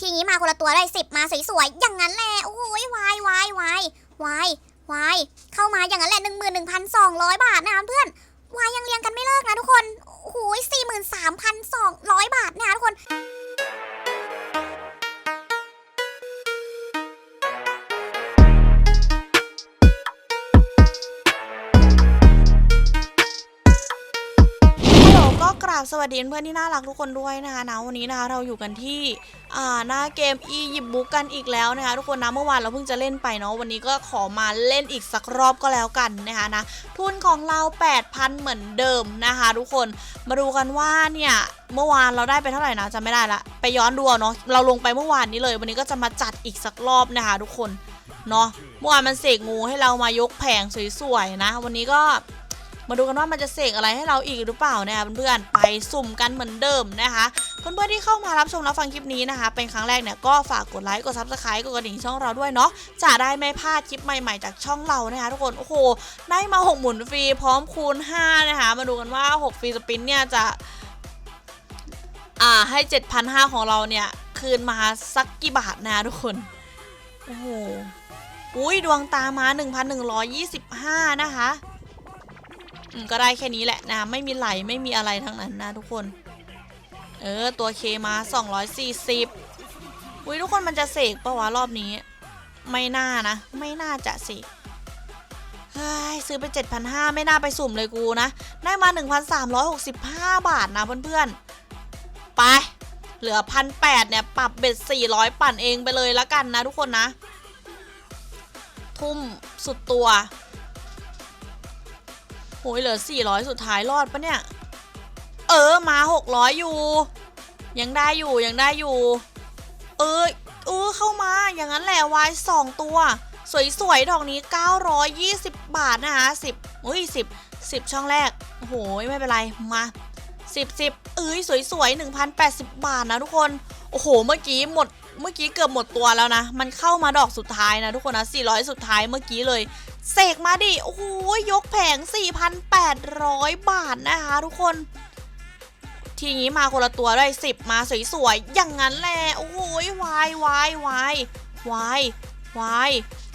ทีนี้มาคนละตัวได้สิบมาสวยๆอย่างนั้นแหละโอ้ยวายวายวายวายวายเข้ามาอย่างนั้นแหละหนึ่งหมื่นหนึ่งพันสองร้อยบาทนะคะเพื่อนวายยังเรียงกันไม่เลิกนะทุกคน ราบสวัสดีเพื่อนที่น่ารักทุกคนด้วยนะคะนะวันนี้นะคะเราอยู่กันที่หน้าเกมอียิปบุกกันอีกแล้วนะคะทุกคนนะเมื่อวานเราเพิ่งจะเล่นไปเนาะวันนี้ก็ขอมาเล่นอีกสักรอบก็แล้วกันนะคะนะทุนของเรา 8,000 เหมือนเดิมนะคะทุกคนมาดูกันว่าเนี่ยเมื่อวานเราได้ไปเท่าไหร่นะจำไม่ได้ละไปย้อนดูเนาะเราลงไปเมื่อวานนี้เลย วันนี้ก็จะมาจัดอีกสักรอบนะคะทุกคนเนาะเมื่อวานมันเสกงูให้เรามายกแผงสวยๆนะ วันนี้ก็ มาดูกันว่ามันจะเสกอะไรให้เราอีกหรือเปล่านะคะเพื่อนๆไปสุ่มกันเหมือนเดิมนะคะเพื่อนๆที่เข้ามารับชมรับฟังคลิปนี้นะคะ เป็นครั้งแรกเนี่ยก็ฝากกดไลค์กดซับสไครต์กดกระดิ่งช่องเราด้วยเนาะจะได้ไม่พลาดคลิปใหม่ๆจากช่องเรานะคะทุกคนโอ้โหได้มา 6 หมุนฟรีพร้อมคูณ 5 นะคะ มาดูกันว่า 6 ฟรีสปินเนี่ยจะอ่าให้ 7,500 ของเราเนี่ย คืนมาสักกี่บาทนะทุกคน โอ้โห อุ้ยดวงตามา 1,125 นะคะอืม ก็ได้แค่นี้แหละนะ ไม่มีไหลไม่มีอะไรทั้งนั้นนะทุกคน เออ ตัวเคมา 240อุ้ยทุกคนมันจะเสกปะวะรอบนี้ ไม่น่านะ ไม่น่าจะเสกซื้อไป 7,500 ไม่น่าไปสุ่มเลยกูนะ ได้มา 1,365 บาทนะเพื่อนๆ ไป เหลือ 1,800 เนี่ย ปรับเบ็ด 400 ปั่นเองไปเลยละกันนะทุกคนนะ ทุ่มสุดตัว โอ้ยเหลือ 400 สุดท้ายรอดปะเนี่ย เออมา 600 อยู่ ยังได้อยู่ยังได้อยู่ เออเออเข้ามาอย่างนั้นแหละวายสองตัว สวยๆดอกนี้ 920 บาทนะคะ10อุ้ย10 10 ช่องแรก โอ้โหไม่เป็นไรมา 10 10เอ้ยสวยๆ1,080 บาทนะทุกคน โอ้โห เมื่อกี้หมดเมื่อกี้เกือบหมดตัวแล้วนะ มันเข้ามาดอกสุดท้ายนะทุกคนนะ400 สุดท้ายเมื่อกี้เลย เสกมาดิ โอ้โหยกแผง 4,800 บาทนะคะทุกคน ทีนี้มาคนละตัวด้วย10 มาสวยๆ อย่างนั้นแหละ โอ้โหวายวายวายวายวาย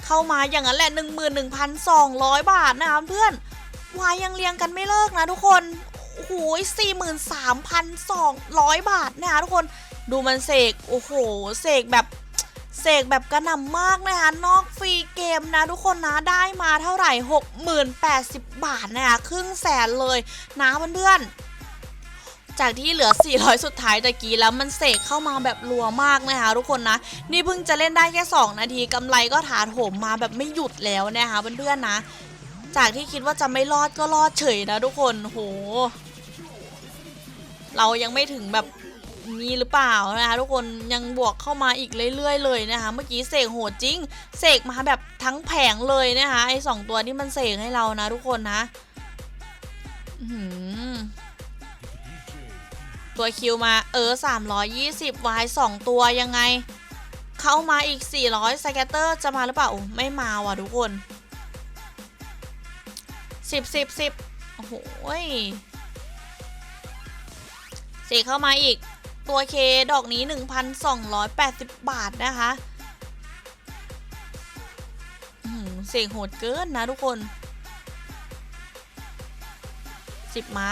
เข้ามาอย่างนั้นแหละ 11,200 บาทนะคะเพื่อนวายยังเรียงกันไม่เลิกนะทุกคนโอ้โห43,200 บาทนะคะทุกคน ดูมันเสก โอ้โห เสกแบบ เสกแบบกระหน่ำมากนะคะ นอกฟรีเกมนะทุกคนนะได้มาเท่าไหร่ 60,080 บาทนะคะครึ่งแสนเลยนะเพื่อนๆ จากที่เหลือ 400 สุดท้ายตะกี้แล้วมันเสกเข้ามาแบบรัวมากนะคะทุกคนนะ นี่เพิ่งจะเล่นได้แค่ 2 นาทีกำไรก็ถาโถมมาแบบไม่หยุดแล้วนะคะเพื่อนๆนะ จากที่คิดว่าจะไม่รอดก็รอดเฉยนะทุกคนโหเรายังไม่ถึงแบบ นี้หรือเปล่านะคะทุกคนยังบวกเข้ามาอีกเรื่อยๆเลยนะคะ เมื่อกี้เสกโหดจริง เสกมาแบบทั้งแผงเลยนะคะไอ้สองตัวที่มันเสกให้เรานะทุกคนนะตัวคิวมาเออ 320วาย2ตัวยังไง เข้ามาอีก 400สแกตเตอร์จะมาหรือเปล่าไม่มาว่ะทุกคน 10 10 10โอ้โหเสกเข้ามาอีก ตัวเคดอกนี้ 1,280 บาทนะคะอื้อหือเสกโหดเกินนะทุกคน 10มา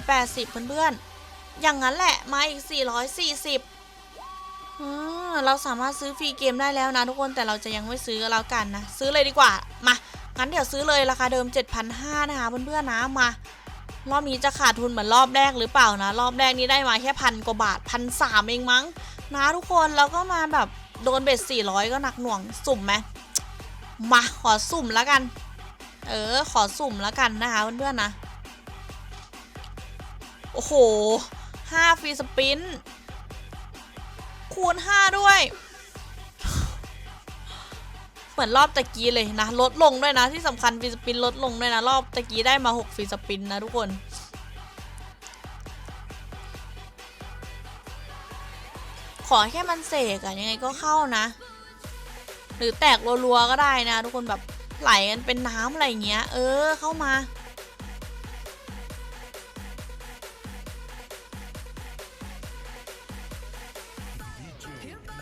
480 เพื่อนๆ อย่างนั้นแหละ มาอีก 440อืมเราสามารถซื้อฟรีเกมได้แล้วนะทุกคน แต่เราจะยังไม่ซื้อแล้วกันนะ ซื้อเลยดีกว่า มา งั้นเดี๋ยวซื้อเลยราคาเดิม 7,500 นะคะเพื่อนๆนะ มา รอบนี้จะขาดทุนเหมือนรอบแรกหรือเปล่านะ รอบแรกนี้ได้มาแค่พันกว่าบาทพันสามเองมั้ง นะทุกคนแล้วก็มาแบบโดนเบ็ด400ก็หนักหน่วงสุ่มไหมมาขอสุ่มแล้วกัน เออ ขอสุ่มแล้วกันนะคะเพื่อนๆนะ โอ้โห5ฟรีสปินคูณ5ด้วย เหมือนรอบตะกี้เลยนะ ลดลงด้วยนะที่สำคัญฟีสปินลดลงด้วยนะ รอบตะกี้ได้มา6ฟีสปินนะทุกคนขอแค่มันเสกอะยังไงก็เข้านะ หรือแตกรัวๆก็ได้นะ ทุกคนแบบไหลกันเป็นน้ำอะไรเงี้ย เออเข้ามา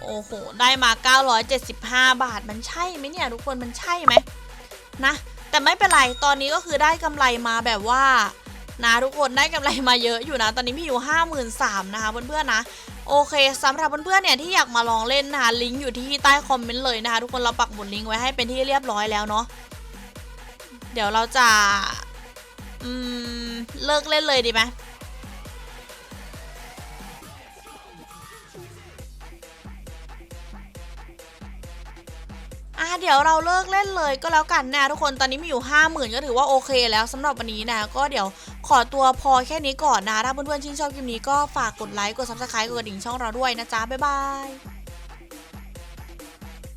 โอ้โห ได้มา 975 บาท มันใช่ไหมเนี่ย ทุกคน มันใช่ไหมนะ แต่ไม่เป็นไร ตอนนี้ก็คือได้กำไรมาแบบว่า นะทุกคน ได้กำไรมาเยอะอยู่นะ ตอนนี้มีอยู่ 53,000นะคะเพื่อนๆนะ โอเคสำหรับเพื่อนๆเนี่ยที่อยากมาลองเล่นนะคะลิงก์อยู่ที่ใต้คอมเมนต์เลยนะคะทุกคน เราปักหมุดลิงก์ไว้ให้เป็นที่เรียบร้อยแล้วเนาะ เดี๋ยวเราจะ อืม เลิกเล่นเลยดีไหม อะเดี๋ยวเราเลิกเล่นเลยก็แล้วกันนะทุกคนตอนนี้มีอยู่ห้าหมื่นก็ถือว่าโอเคแล้วสำหรับวันนี้นะ ก็เดี๋ยวขอตัวพอแค่นี้ก่อนนะถ้าเพื่อนๆชื่นชอบคลิปนี้ก็ฝากกดไลค์กด subscribe กดกระดิ่งช่องเราด้วยนะจ๊ะบ๊ายบาย